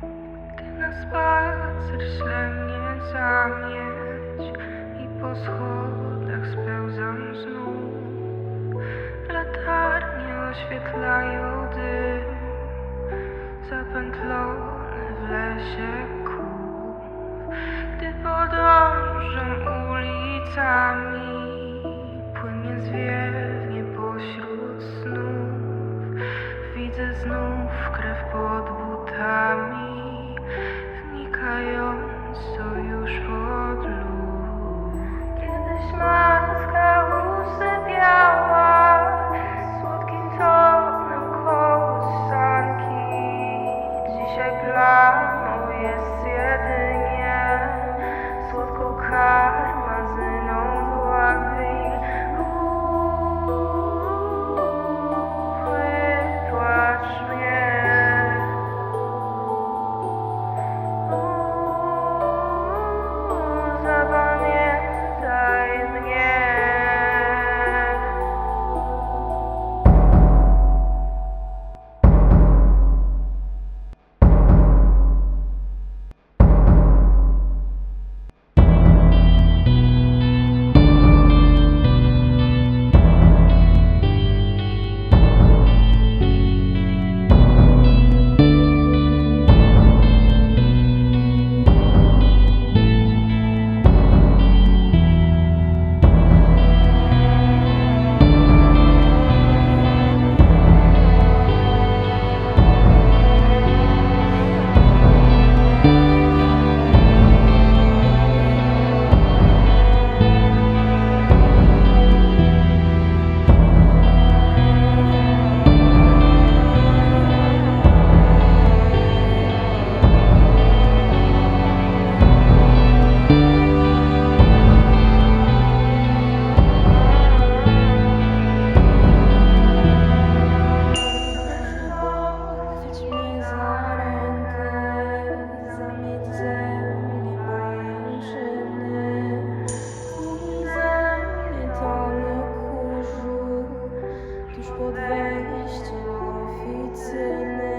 Gdy na spacer śle mnie zamieć I po schodach spełzam znów. Latarnie oświetlają dym w lesie kół Gdy podążam ulicami podwejście oficyny.